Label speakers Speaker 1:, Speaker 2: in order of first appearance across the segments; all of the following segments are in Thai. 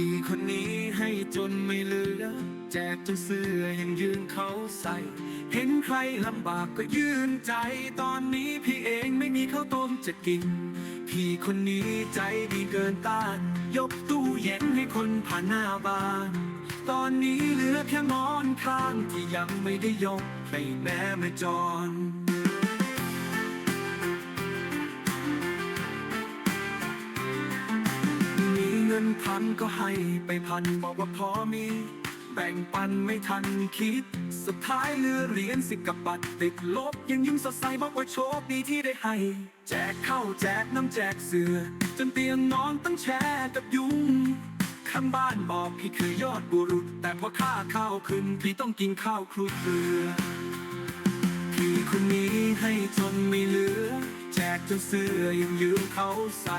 Speaker 1: พี่คนนี้ให้จนไม่เหลือ แจกจนเสื้อยังยืนเขาใส่ เห็นใครลำบากก็ยืนใจ ตอนนี้พี่เองไม่มีข้าวต้มจะกิน พี่คนนี้ใจดีเกินต้าน ยกตู้เย็นให้คนผ่านหน้าบ้าน ตอนนี้เหลือแค่หมอนข้างที่ยังไม่ได้ยกให้แม่แม่จรมีเงิน พันก็ให้ไปพันบอกว่าพอมี แบ่งปันไม่ทันคิด สุดท้ายเหลือเหรียญสิบกับบัตรติดลบ ยังยิ้มสดใสบอกว่าโชคดีที่ได้ให้ แจกข้าวแจกน้ำแจกเสือ จนเตียงนอนต้องแชร์กับยุงข้างบ้านบอกพี่คือยอดบุรุษ แต่พอค่าข้าวขึ้นพี่ต้องกินข้าวคลุกเกลือพี่คนนี้ให้จนไม่เหลือ แจกจนเสื้อยังยืมเขาใส่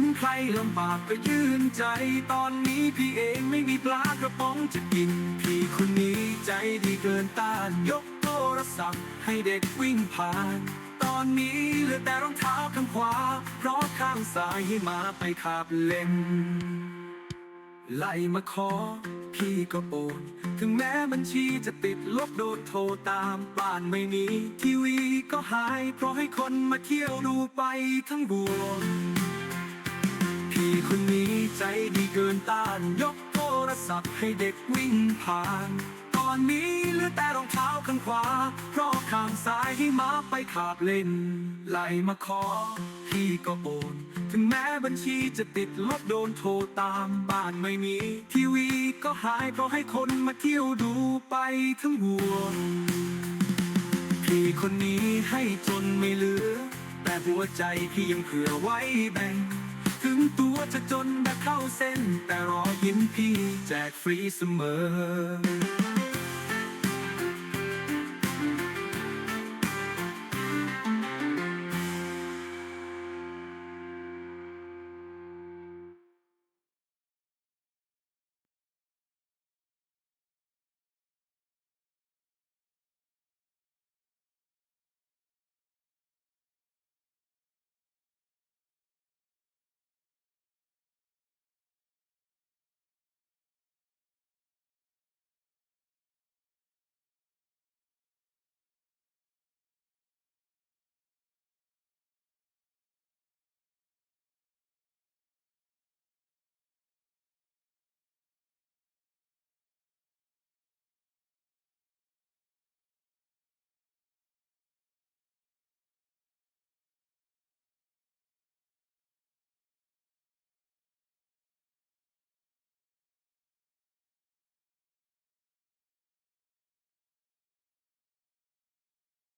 Speaker 1: นใครลำบากก็ยืนใจ ตอนนี้พี่เองไม่มีปลากระป๋องจะกิน พี่คนนี้ใจดีเกินต้าน ยกโทรศัพท์ให้เด็กวิ่งผ่าน ตอนนี้เหลือแต่รองเท้าข้างขวา เพราะข้างซ้ายให้มาไปขับเล่น ไล่มาขอ พี่ก็โอนถึงแม้บัญชีจะติดลบโดนโทรตามบ้านไม่มีทีวีก็หาย เพราะให้คนมาเที่ยวดูไปทั้งบวง พี่คนนี้ใจดีเกินต้าน ยกโทรศัพท์ให้เด็กวิ่งผ่าน ตอนนี้เหลือแต่รองเท้าข้างขวา เพราะข้างซ้ายให้มาไปขาบเล่น ไหลมาขอ พี่ก็โอน ถึงแม้บัญชีจะติดลบโดนโทรตามบ้านไม่มี ทีวีก็หายเพราะให้คนมาเที่ยวดูไปทั้งวงพี่คนนี้ให้จนไม่เหลือ แต่หัวใจพี่ยังเผื่อไว้แบ่ง ถึงตัวจะจนแบบเข้าเส้น แต่รอยยิ้มพี่แจกฟรีเสมอ